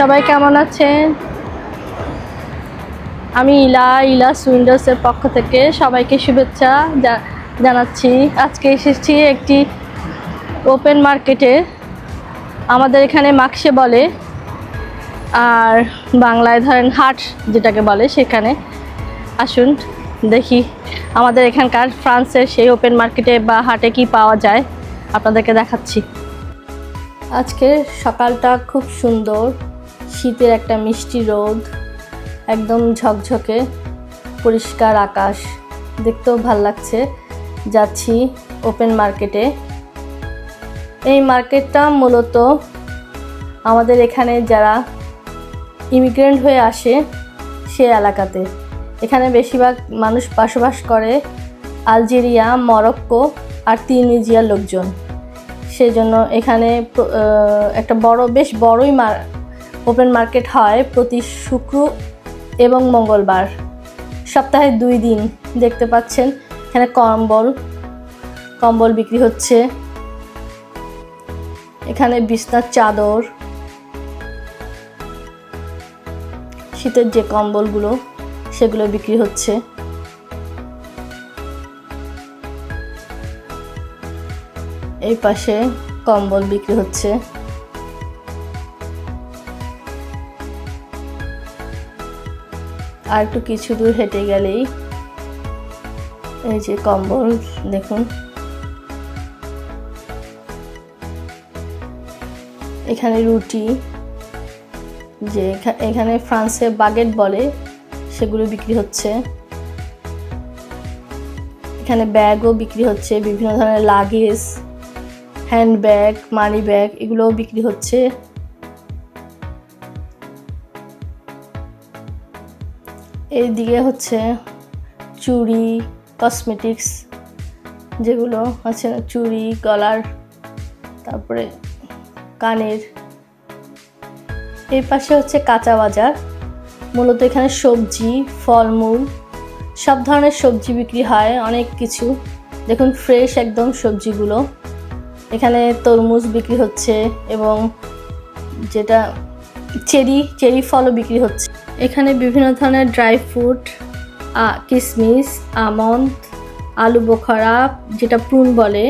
সবাই কেমন আছেন? আমি ইলা ইলা উইন্ডোজের পক্ষ থেকে সবাইকে শুভেচ্ছা জানাচ্ছি। আজকে এসেছি একটি ওপেন মার্কেটে। আমাদের এখানে মাকসে বলে, আর বাংলায় ধরেন হাট যেটাকে বলে সেখানে। আসুন, দেখি আমাদের এখানকার ফ্রান্সের সেই ওপেন মার্কেটে বা হাটে কি পাওয়া যায়। আপনাদেরকে দেখাচ্ছি। আজকে সকালটা খুব সুন্দর। শীতের একটা মিষ্টি রোদ একদম ঝকঝকে, পরিষ্কার আকাশ। দেখতেও ভালো লাগছে। যাচ্ছি ওপেন মার্কেটে এই মার্কেটটা মূলত আমাদের এখানে যারা ইমিগ্রেন্ট হয়ে আসে, সে এলাকাতে। এখানে বেশিরভাগ মানুষ বসবাস করে আলজেরিয়া, মরক্কো আর তিউনিজিয়ার লোকজন। সেজন্য এখানে একটা বড়, বেশ বড়ই ওপেন মার্কেট হয় প্রতি শুক্র এবং মঙ্গলবার। সপ্তাহে দুই দিন দেখতে পাচ্ছেন এখানে কম্বল কম্বল বিক্রি হচ্ছে। এখানে বিছনার চাদর। শীতের যে কম্বলগুলো, সেগুলো বিক্রি হচ্ছে। এই পাশে কম্বল বিক্রি হচ্ছে। আর একটু কিছু দূর হেঁটে গেলেই এই যে কম্বল, দেখুন। এখানে রুটি, যে এখানে ফ্রান্সে বাগেট বলে, সেগুলো বিক্রি হচ্ছে। এখানে ব্যাগও বিক্রি হচ্ছে, বিভিন্ন ধরনের luggage hand bag money bag এগুলোও বিক্রি হচ্ছে। এইদিকে হচ্ছে চুড়ি কসমেটিক্স যেগুলো আছে চুড়ি, গলার, তারপরে কানের। এই পাশে হচ্ছে কাঁচা বাজার। মূলত এখানে সবজি, ফলমূল, সব ধরনের সবজি বিক্রি হয়, অনেক কিছু। দেখুন ফ্রেশ একদম সবজিগুলো। এখানে তরমুজ বিক্রি হচ্ছে এবং যেটা চেরি চেরি ফলও বিক্রি হচ্ছে। এখানে বিভিন্ন ধরনের ড্রাই ফ্রুট কিশমিশ আমন্ড, আলু বোখারা, যেটা প্রুন বলে,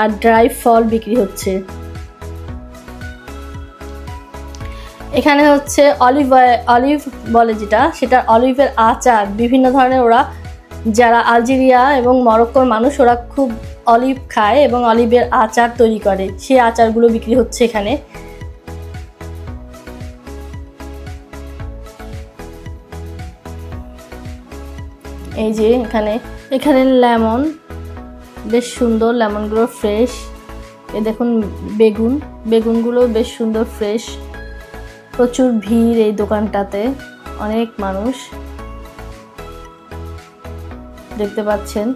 আর ড্রাই ফল বিক্রি হচ্ছে। এখানে হচ্ছে অলিভ অলিভ বলে যেটা সেটা অলিভের আচার, বিভিন্ন ধরনের ওরা, যারা আলজেরিয়া এবং মরক্কোর মানুষ, ওরা খুব অলিভ খায় এবং অলিভের আচার তৈরি করে। সেই আচারগুলো বিক্রি হচ্ছে এখানে। এই যে এখানে এখানে লেমন, বেশ সুন্দর, লেমনগুলো ফ্রেশ এ দেখুন বেগুন, বেগুনগুলো বেশ সুন্দর ফ্রেশ প্রচুর ভিড় এই দোকানটাতে, অনেক মানুষ। দেখতে পাচ্ছেন।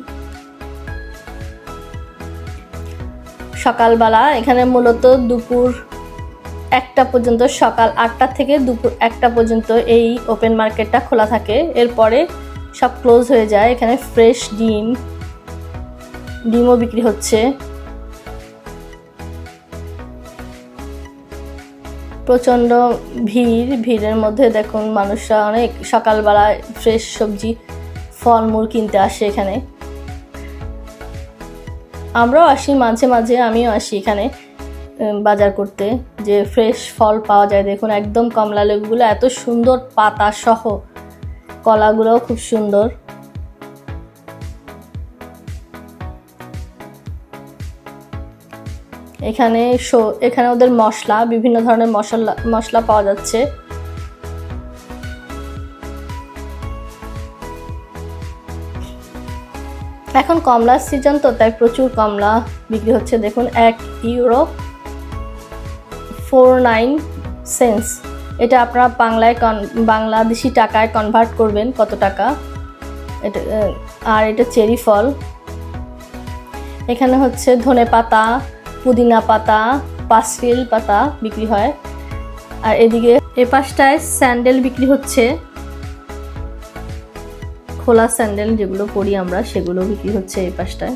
সকালবেলা, এখানে মূলত দুপুর একটা পর্যন্ত, সকাল আটটা থেকে দুপুর একটা পর্যন্ত এই ওপেন মার্কেটটা খোলা থাকে। এরপরে সব ক্লোজ হয়ে যায়। এখানে ফ্রেশ ডিম। ডিমও বিক্রি হচ্ছে। প্রচণ্ড ভিড়। ভিড়ের মধ্যে দেখুন মানুষরা অনেক সকালবেলায় ফ্রেশ সবজি, ফলমূল কিনতে আসে এখানে। আমরাও আসি মাঝে মাঝে, আমিও আসি এখানে বাজার করতে। যে ফ্রেশ ফল পাওয়া যায়, দেখুন একদম কমলা লেবুগুলো এত সুন্দর পাতা সহ। কলাগুলোও খুব সুন্দর। এখানে শো- এখানে ওদের মশলা, বিভিন্ন ধরনের মশলা মশলা পাওয়া যাচ্ছে। এখন কমলার সিজন তো, তাই প্রচুর কমলা বিক্রি হচ্ছে। দেখুন, এক ইউরো ফোর নাইন সেন্স এটা আপনারা বাংলায় কন বাংলাদেশি টাকায় কনভার্ট করবেন কত টাকা? এটা আর এটা চেরি ফল। এখানে হচ্ছে ধনে পাতা, পুদিনা পাতা পাসরিল পাতা বিক্রি হয়। আর এদিকে এ পাশটায় স্যান্ডেল বিক্রি হচ্ছে। খোলা স্যান্ডেল যেগুলো পরি আমরা, সেগুলো বিক্রি হচ্ছে এই পাশটায়।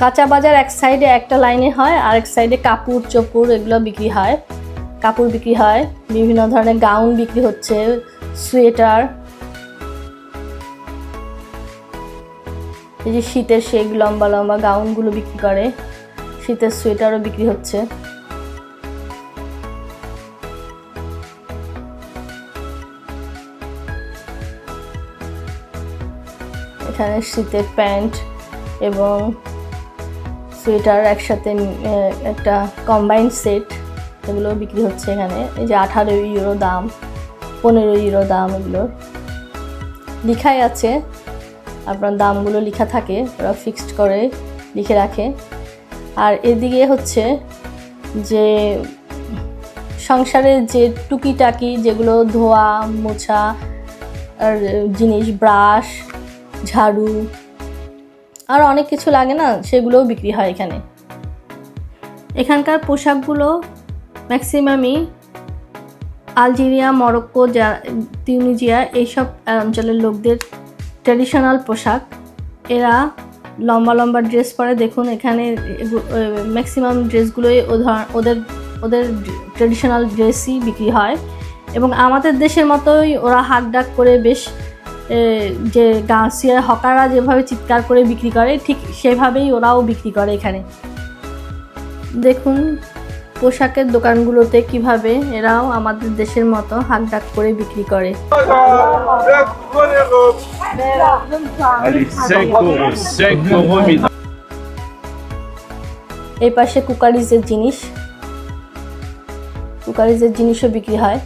কাঁচা বাজার এক সাইডে একটা লাইনে হয় আর এক সাইডে কাপড় চোপড় এগুলো বিক্রি হয়। কাপড় বিক্রি হয়, বিভিন্ন ধরনের গাউন বিক্রি হচ্ছে, সোয়েটার। এই যে শীতের সেই লম্বা লম্বা গাউনগুলো বিক্রি করে, শীতের সোয়েটারও বিক্রি হচ্ছে। এখানে শীতের প্যান্ট এবং সোয়েটার একসাথে একটা কম্বাইন্ড সেট এগুলো বিক্রি হচ্ছে এখানে। এই যে আঠারো ইউরো দাম, পনেরো ইউরো দাম এগুলোর লিখাই আছে, আপনার দামগুলো লিখা থাকে, ওরা ফিক্সড করে লিখে রাখে। আর এদিকে হচ্ছে যে সংসারের যে টুকিটাকি যেগুলো ধোয়া, মোছা, আর জিনিস, ব্রাশ, ঝাড়ু আর অনেক কিছু লাগে না, সেগুলোও বিক্রি হয় এখানে। এখানকার পোশাকগুলো ম্যাক্সিমামই আলজেরিয়া, মরক্কো যা তিউনিজিয়া এইসব অঞ্চলের লোকদের ট্র্যাডিশনাল পোশাক। এরা লম্বা লম্বা ড্রেস পরে, দেখুন এখানে ম্যাক্সিমাম ড্রেসগুলোই ওদের ওদের ট্র্যাডিশনাল ড্রেসই বিক্রি হয়। এবং আমাদের দেশের মতোই ওরা হাক ডাক করে বেশ যে গাছিয়া হকাররা যেভাবে চিৎকার করে বিক্রি করে ঠিক সেভাবেই ওরাও বিক্রি করে এখানে। দেখুন পোশাকের দোকানগুলোতে কীভাবে এরাও আমাদের দেশের মতো হাক ডাক করে বিক্রি করে। Allez, 5 euros, 5 euros, mesdames. এই পাশে কুকারিজের জিনিস। কুকারিজের জিনিসও বিক্রি হয়।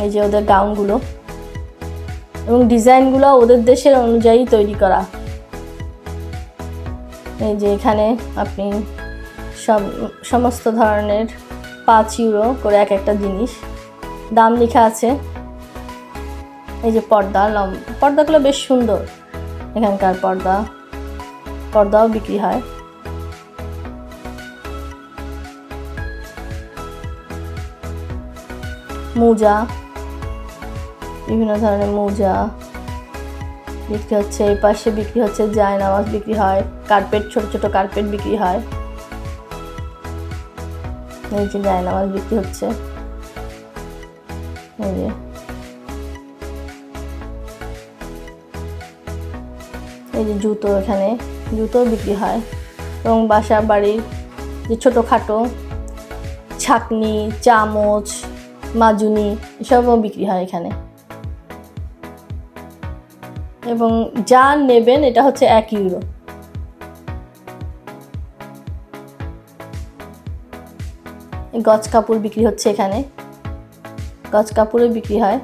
এই যে ওদের গাউনগুলো। এবং ডিজাইনগুলো ওদের দেশের অনুযায়ী তৈরি করা। এই যে এখানে আপনি সব, সমস্ত ধরনের পাঁচ ইউরো করে এক একটা জিনিস। দাম লেখা আছে। এই যে পর্দা লম পর্দাগুলো বেশ সুন্দর। এখানকার পর্দা, পর্দাও বিক্রি হয়। মোজা। বিভিন্ন ধরনের মোজা, বিক্রি হচ্ছে, এই পাশে বিক্রি হচ্ছে জায়নামাজ বিক্রি হয় কার্পেট ছোট ছোট কার্পেট বিক্রি হয়। এই যে জায়নামাজ বিক্রি হচ্ছে। এই যে। এই যে জুতো এখানে জুতো বিক্রি হয়। এবং বাসা বাড়ির যে ছোটোখাটো ছাকনি, চামচ, মাজুনি, এসবও বিক্রি হয় এখানে। এবং যা নেবেন এটা হচ্ছে এক ইউরো। গজ কাপড় বিক্রি হচ্ছে এখানে। গজ কাপড়ও বিক্রি হয়।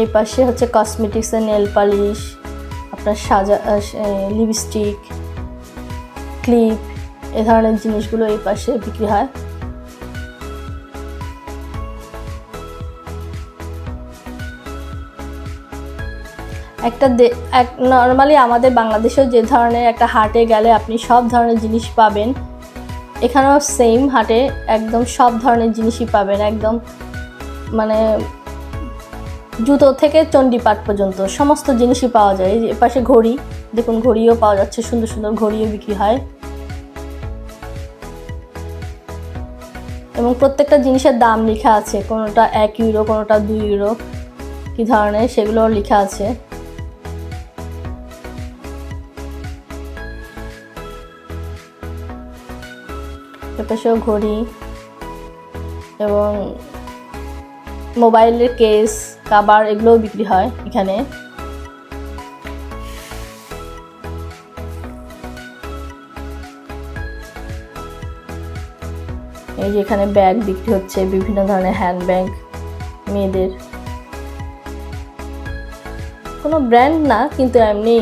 এই পাশে হচ্ছে কসমেটিক্সের নেল পালিশ আপনার সাজা লিপস্টিক ক্লিপ এ ধরনের জিনিসগুলো এই পাশে বিক্রি হয়। একটা এক নর্মালি আমাদের বাংলাদেশেও যে ধরনের একটা হাটে গেলে আপনি সব ধরনের জিনিস পাবেন। এখানেও সেম হাটে একদম সব ধরনের জিনিসই পাবেন, একদম মানে জুতো থেকে চণ্ডীপাট পর্যন্ত সমস্ত জিনিসই পাওয়া যায়। এই যে এপাশে ঘড়ি, দেখুন ঘড়িও পাওয়া যাচ্ছে, সুন্দর সুন্দর ঘড়িও বিক্রি হয়। এবং প্রত্যেকটা জিনিসের দাম লেখা আছে, কোনোটা এক ইউরো কোনোটা দুই ইউরো কী ধরনের সেগুলো লেখা আছে। এপাশেও ঘড়ি এবং মোবাইলের কেস, কাবার এগুলোও বিক্রি হয় এখানে। এই যে এখানে ব্যাগ বিক্রি হচ্ছে, বিভিন্ন ধরনের হ্যান্ড ব্যাগ মেয়েদের। কোনো ব্র্যান্ড না, কিন্তু এমনি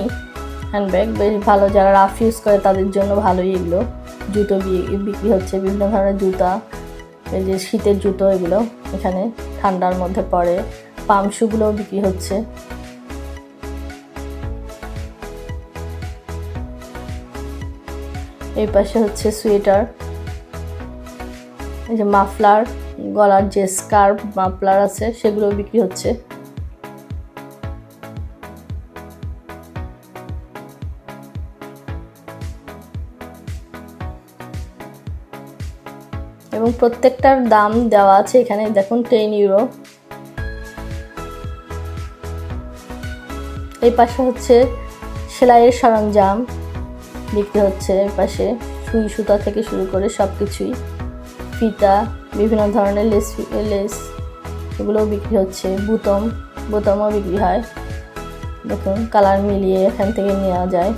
হ্যান্ডব্যাগ বেশ ভালো। যারা রাফ ইউজ করে তাদের জন্য ভালোই এগুলো। জুতো বিক্রি হচ্ছে, বিভিন্ন ধরনের জুতা, এই যে শীতের জুতো এগুলো এখানে ঠান্ডার মধ্যে পড়ে। পাম শুগুলোও বিক্রি হচ্ছে। এই পাশে হচ্ছে সোয়েটার। এই যে মাফলার, গলার যে স্কার্ফ মাফলার আছে সেগুলো বিক্রি হচ্ছে। প্রত্যেকটার দাম দেওয়া আছে এখানে। দেখুন টেন ইউরো এই পাশে হচ্ছে সেলাইয়ের সরঞ্জাম বিক্রি হচ্ছে। এই পাশে সুই, সুতা থেকে শুরু করে সব কিছুই ফিতা, বিভিন্ন ধরনের লেস লেস এগুলোও বিক্রি হচ্ছে। বুতম, বোতামও বিক্রি হয়। দেখুন, কালার মিলিয়ে এখান থেকে নেওয়া যায়।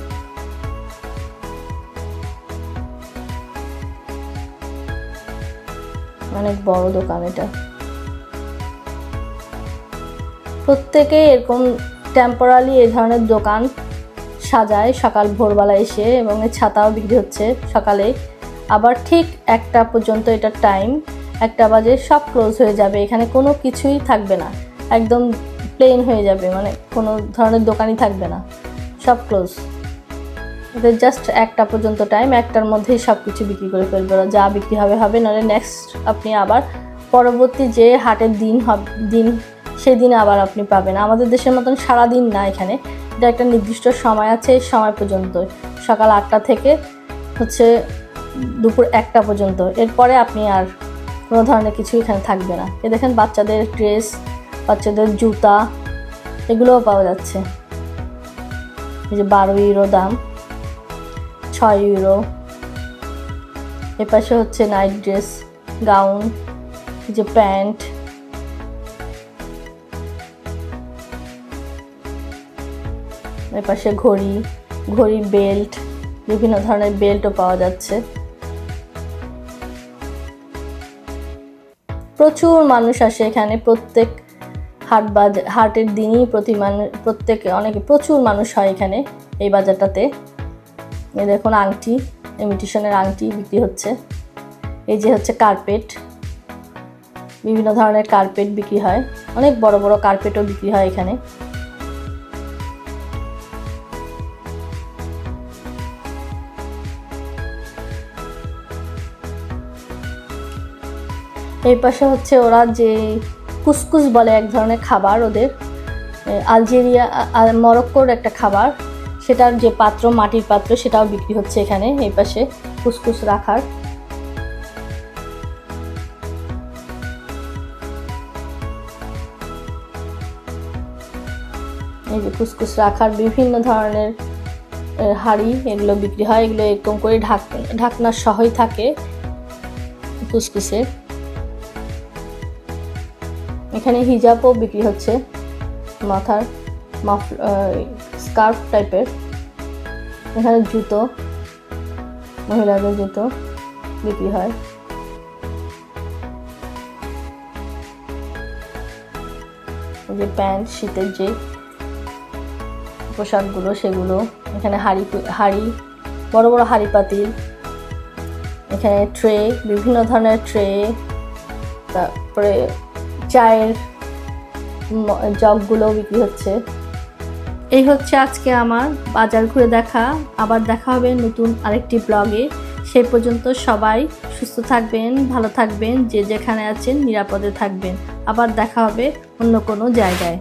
অনেক বড় দোকান এটা। প্রত্যেকে এরকম টেম্পোরালি এ ধরনের দোকান সাজায়, সকাল ভোরবেলা এসে এবং এর ছাতাও বিক্রি হচ্ছে সকালে। আবার ঠিক একটা পর্যন্ত এটা টাইম একটা বাজে সব ক্লোজ হয়ে যাবে, এখানে কোনো কিছুই থাকবে না। একদম প্লেন হয়ে যাবে মানে কোনো ধরনের দোকানই থাকবে না। সব ক্লোজ এদের জাস্ট একটা পর্যন্ত টাইম একটার মধ্যেই সব কিছু বিক্রি করে ফেলবে ওরা। যা বিক্রি হবে হবে, নাহলে নেক্সট আপনি আবার পরবর্তী যে হাটের দিন হব দিন, সেই দিনে আবার আপনি পাবেন। আমাদের দেশের মতন সারা দিন না এখানে। এটা একটা নির্দিষ্ট সময় আছে, এই সময় পর্যন্ত। সকাল আটটা থেকে হচ্ছে দুপুর একটা পর্যন্ত। এরপরে আপনি আর কোনো ধরনের কিছু এখানে থাকবে না। এ দেখেন বাচ্চাদের ড্রেস বাচ্চাদের জুতা, এগুলোও পাওয়া যাচ্ছে। এই যে বারো ইউরো দাম। ছয় ইউরো এপাশে হচ্ছে নাইট ড্রেস গাউন যে প্যান্ট। এপাশে ঘড়ি ঘড়ি বেল্ট বিভিন্ন ধরনের বেল্টও পাওয়া যাচ্ছে। প্রচুর মানুষ আসে এখানে, প্রত্যেক হাট বাজার হাটের দিনই প্রতি মানুষ প্রত্যেক, অনেকে, প্রচুর মানুষ হয় এখানে, এই বাজারটাতে। এই দেখুন আংটি ইমিটেশনের আংটি বিক্রি হচ্ছে। এই যে হচ্ছে কার্পেট বিভিন্ন ধরনের কার্পেট বিক্রি হয়। অনেক বড় বড় কার্পেটও বিক্রি হয় এখানে। এই পাশে হচ্ছে ওরা যে কুসকুস বলে এক ধরনের খাবার ওদের। আলজেরিয়া মরক্কোর একটা খাবার। সেটার যে পাত্র, মাটির পাত্র, সেটাও বিক্রি হচ্ছে এখানে, এই পাশে কুসকুস রাখার। এই যে কুসকুস রাখার বিভিন্ন ধরনের হাঁড়ি, এগুলো বিক্রি হয়। এগুলো এরকম করে ঢাক ঢাকনার সহই থাকে কুসকুসের এখানে হিজাবও বিক্রি হচ্ছে মাথার, মাফ স্কার্ফ টাইপের এখানে জুতো, মহিলাদের জুতো বিক্রি হয়। যে প্যান্ট, শীতের যে পোশাকগুলো, সেগুলো। এখানে হাড়ি হাড়ি, বড় বড় হাড়ি পাতিল। এখানে ট্রে, বিভিন্ন ধরনের ট্রে। তারপরে চায়ের জগগুলো বিক্রি হচ্ছে। এই হচ্ছে আজকে আমার বাজার ঘুরে দেখা। আবার দেখা হবে নতুন আরেকটি ব্লগে। সেই পর্যন্ত সবাই সুস্থ থাকবেন, ভালো থাকবেন, যে যেখানে আছেন নিরাপদে থাকবেন। আবার দেখা হবে অন্য কোনো জায়গায়।